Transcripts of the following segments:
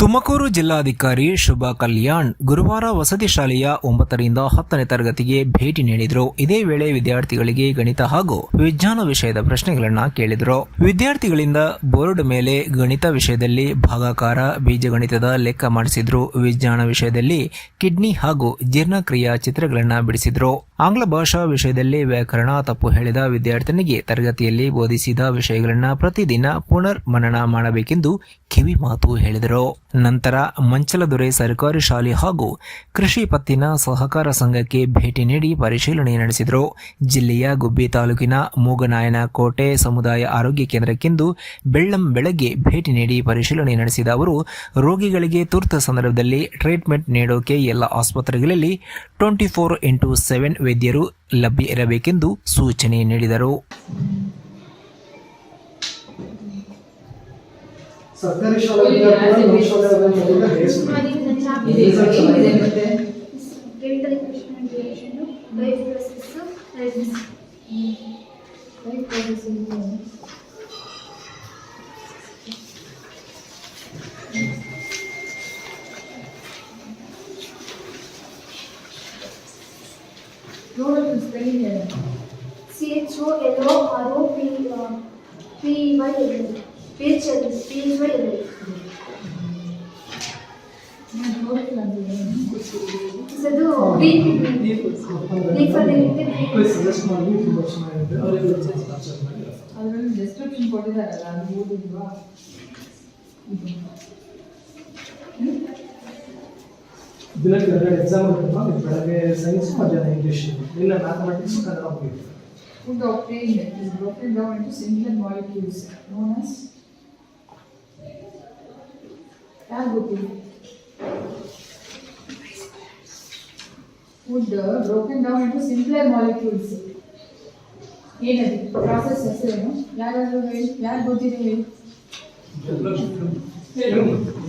ತುಮಕೂರು ಜಿಲ್ಲಾಧಿಕಾರಿ ಶುಭಾ ಕಲ್ಯಾಣ್ ಗುರುವಾರ ವಸತಿ ಶಾಲೆಯ ಒಂಬತ್ತರಿಂದ ಹತ್ತನೇ ತರಗತಿಗೆ ಭೇಟಿ ನೀಡಿದರು. ಇದೇ ವೇಳೆ ವಿದ್ಯಾರ್ಥಿಗಳಿಗೆ ಗಣಿತ ಹಾಗೂ ವಿಜ್ಞಾನ ವಿಷಯದ ಪ್ರಶ್ನೆಗಳನ್ನು ಕೇಳಿದರು. ವಿದ್ಯಾರ್ಥಿಗಳಿಂದ ಬೋರ್ಡ್ ಮೇಲೆ ಗಣಿತ ವಿಷಯದಲ್ಲಿ ಭಾಗಾಕಾರ ಬೀಜಗಣಿತದ ಲೆಕ್ಕ ಮಾಡಿಸಿದ್ರು. ವಿಜ್ಞಾನ ವಿಷಯದಲ್ಲಿ ಕಿಡ್ನಿ ಹಾಗೂ ಜೀರ್ಣಕ್ರಿಯಾ ಚಿತ್ರಗಳನ್ನು ಬಿಡಿಸಿದ್ರು. ಆಂಗ್ಲ ಭಾಷಾ ವಿಷಯದಲ್ಲಿ ವ್ಯಾಕರಣ, ತಪ್ಪು ಹೇಳಿದ ವಿದ್ಯಾರ್ಥಿನಿಗೆ ತರಗತಿಯಲ್ಲಿ ಬೋಧಿಸಿದ ವಿಷಯಗಳನ್ನು ಪ್ರತಿದಿನ ಪುನರ್ ಮನನ ಮಾಡಬೇಕೆಂದು ಕಿವಿ ಮಾತು ಹೇಳಿದರು. ನಂತರ ಮಂಚಲದೊರೆ ಸರ್ಕಾರಿ ಶಾಲೆ ಹಾಗೂ ಕೃಷಿ ಪತ್ತಿನ ಸಹಕಾರ ಸಂಘಕ್ಕೆ ಭೇಟಿ ನೀಡಿ ಪರಿಶೀಲನೆ ನಡೆಸಿದರು. ಜಿಲ್ಲೆಯ ಗುಬ್ಬಿ ತಾಲೂಕಿನ ಮೂಗನಾಯನ ಕೋಟೆ ಸಮುದಾಯ ಆರೋಗ್ಯ ಕೇಂದ್ರಕ್ಕೆಂದು ಬೆಳ್ಳಂ ಬೆಳಗ್ಗೆ ಭೇಟಿ ನೀಡಿ ಪರಿಶೀಲನೆ ನಡೆಸಿದ ಅವರು, ರೋಗಿಗಳಿಗೆ ತುರ್ತ ಸಂದರ್ಭದಲ್ಲಿ ಟ್ರೀಟ್ಮೆಂಟ್ ನೀಡೋಕೆ ಎಲ್ಲ ಆಸ್ಪತ್ರೆಗಳಲ್ಲಿ ಟ್ವೆಂಟಿ ಫೋರ್ ಇಂಟು ಸೆವೆನ್ ವೈದ್ಯರು ಲಭ್ಯ ಇರಬೇಕೆಂದು ಸೂಚನೆ ನೀಡಿದರು. ಸರ್ಕಾರಿ ಶಾಲೆಯಿಂದ ಕೂಡ ನಮ್ಮ ಶಾಲೆಯಾದಂತಹ ಬೇಯಿಸಿದ್ರು C H O L O R O P P Y L O Y L L. ಅದು ಅದ್ರಲ್ಲಿ ಡಿಸ್ಕ್ರಿಪ್ಷನ್ ಕೊಟ್ಟಿದ್ದಾರಲ್ಲ ಅದು ಓದಿಲ್ವಾ? ದಿನಕ್ಕೆ ಎರಡು ಎಕ್ಸಾಮ್ ಇರುತ್ತೆ ಮ್ಯಾಮ್ ಇದು ಬೆಳಗ್ಗೆ ಸೈನ್ಸ್ ಮಧ್ಯಾಹ್ನ ಇಂಗ್ಲೀಷ್ ಇಲ್ಲ ಮ್ಯಾಥಮೆಟಿಕ್ಸ್ ಕನ್ನಡ ಮುಗಿಯುತ್ತೆ Food obtained is broken down into simpler molecules known as ಯಾರು ಗೊತ್ತಿಲ್ಲ food broken down into simpler molecules ಏನದು ಪ್ರಾಸೆಸ್ ಹೆಸರೇನು ಯಾರಾದರೂ ಹೇಳಿ ಯಾರು ಗೊತ್ತಿದೆ ಹೇಳಿ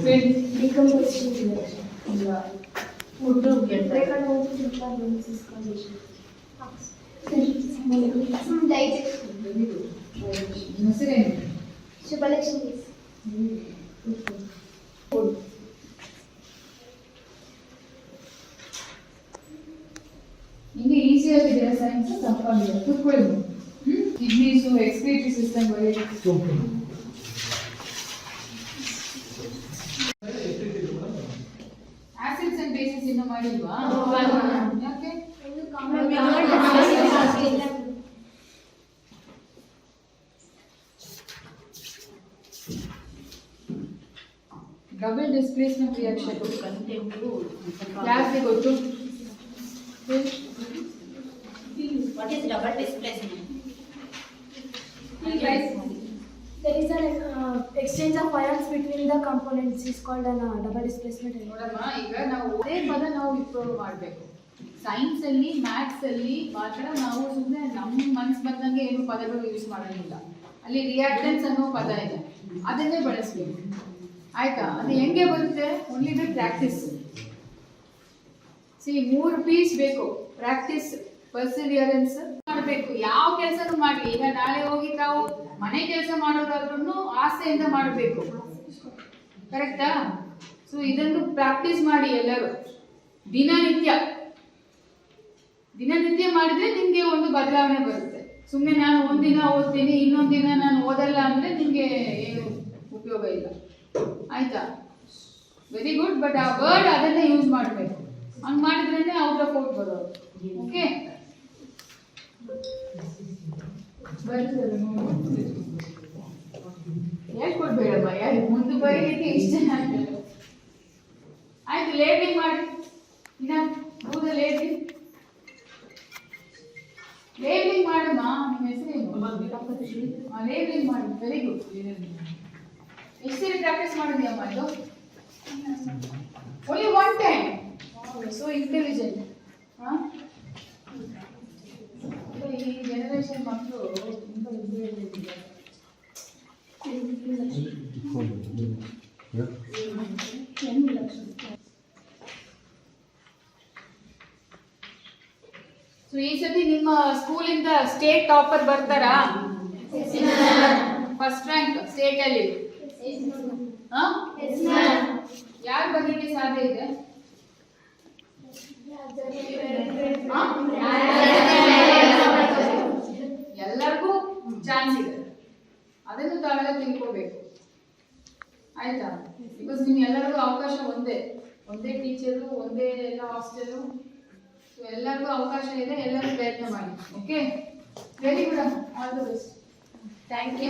ಹೇಳಿ Decomposition reaction. ಇಲ್ಲ ಎಕ್ಸ್ಕ್ರೀಟರಿ ಸಿಸ್ಟಮ್ ಬಗ್ಗೆ ಆಸಿಡ್ಸ್ ಅಂಡ್ ಬೇಸಿಸ್ ಇನ್ನು ಮಾಡಿಲ್ವಾ ಯಾಕೆ ಡಬಲ್ ಡಿಸ್ಪ್ಲೇಸ್ಮೆಂಟ್ ರಿಯಾಕ್ಷನ್ ಯಾರಿಗೆ ಗೊತ್ತು ಹೇಳಿ. What is double displacement? There is an uh, exchange of ions between the components. Is called an uh, double displacement. ನೋಡಮ್ಮ ಈಗ ನಾವು ಅದೇ ಪದ ನಾವು ಇಂಪ್ರೂವ್ ಮಾಡಬೇಕು. ಸೈನ್ಸ್ ಅಲ್ಲಿ ಮ್ಯಾಥ್ಸ್ ಅಲ್ಲಿ ಮಾತ್ರ ನಾವು ಸುಮ್ಮನೆ ನಮ್ಮ ಮನಸ್ಸು ಬಂದಂಗೆ ಏನು ಪದಗಳು ಯೂಸ್ ಮಾಡೋದಿಲ್ಲ. ಅಲ್ಲಿ ರಿಯಾಕ್ಟೆನ್ಸ್ ಅನ್ನೋ ಪದ ಇದೆ. ಅದನ್ನೇ ಬಳಸ್ಬೇಕು. ಆಯ್ತಾ? ಅದು ಹೆಂಗೆ ಬರುತ್ತೆ? ಓನ್ಲಿ ದ ಪ್ರಾಕ್ಟೀಸ್ ಸಿ ಮೂರು ಪೀಸ್ ಬೇಕು. ಪ್ರಾಕ್ಟೀಸ್ ಪರ್ಸಿವಿಯರೆನ್ಸ್ ಮಾಡಬೇಕು. ಯಾವ ಕೆಲಸನು ಮಾಡಿ ಈಗ ನಾಳೆ ಹೋಗಿ ತಾವು ಮನೆ ಕೆಲಸ ಮಾಡೋದಾದ್ರೂ ಆಸೆಯಿಂದ ಮಾಡಬೇಕು. ಕರೆಕ್ಟಾ ಸೊ ಇದನ್ನು ಪ್ರಾಕ್ಟೀಸ್ ಮಾಡಿ ಎಲ್ಲರೂ. ದಿನನಿತ್ಯ. ದಿನನಿತ್ಯ ಮಾಡಿದ್ರೆ ನಿಮ್ಗೆ ಒಂದು ಬದಲಾವಣೆ ಬರುತ್ತೆ. ಸುಮ್ಮನೆ ನಾನು ಒಂದಿನ ಓದ್ತೀನಿ, ಇನ್ನೊಂದು ದಿನ ನಾನು ಓದಲ್ಲ ಅಂದ್ರೆ ನಿಮ್ಗೆ ಏನು ಉಪಯೋಗ ಇಲ್ಲ. ಆಯ್ತಾ? ವೆರಿ ಗುಡ್ ಬಟ್ ಆ ವರ್ಡ್ ಅದನ್ನೇ ಯೂಸ್ ಮಾಡಬೇಕು. ಹಂಗೆ ಮಾಡಿದ್ರೆ ಔಟ್ ಆಫ್ ಔಟ್ ಬರೋದು. ಓಕೆ ಹೇಳ್ಕೊಡ್ಬೇಡಮ್ಮ ಯಾರು ಮುಂದೆ ಬರೀಲಿಕ್ಕೆ ಇಷ್ಟ ಆಯ್ತು ಲೇಟಿಂಗ್ ಮಾಡಿ. ಇನ್ನ ಹೌದ ಲೇಟಿಂಗ್ ಲೇಬಲಿಂಗ್ ಮಾಡಮ್ಮ ನಿಮ್ಮ ಹೆಸರೇನು ಲೇಬಲಿಂಗ್ ಮಾಡಿ ವೆರಿ ಗುಡ್ ಎಷ್ಟು ಸರಿ ಪ್ರಾಕ್ಟೀಸ್ ಮಾಡಿದ್ಯಮ್ಮ ಇದು? Only one time so intelligent ಹಾಂ ಮಕ್ಕಳು ತುಂಬ ಸೊ ಈ ಸತಿ ನಿಮ್ಮ ಸ್ಕೂಲಿಂದ ಸ್ಟೇಟ್ ಟಾಪರ್ ಬರ್ತಾರಾ? ಫಸ್ಟ್ ರ್ಯಾಂಕ್ ಸ್ಟೇಟ್ ಅಲ್ಲಿ? Yes, ma'am. ಸಾಧ್ಯ ಇದೆ ಹಾ? ಎಲ್ಲರಿಗೂ ಚಾನ್ಸ್ ಇದೆ ಅದನ್ನು ತಿನ್ಕೋಬೇಕು ಆಯ್ತಾ? ಬಿಕಾಸ್ ನಿಮ್ ಎಲ್ಲರಿಗೂ ಅವಕಾಶ ಒಂದೇ. ಒಂದೇ ಟೀಚರು ಒಂದೇ ಎಲ್ಲ ಹಾಸ್ಟೆಲು ಸೊ ಎಲ್ಲರಿಗೂ ಅವಕಾಶ ಇದೆ, ಎಲ್ಲರೂ ಪ್ರಯತ್ನ ಮಾಡಿ. Okay very good all the best thank you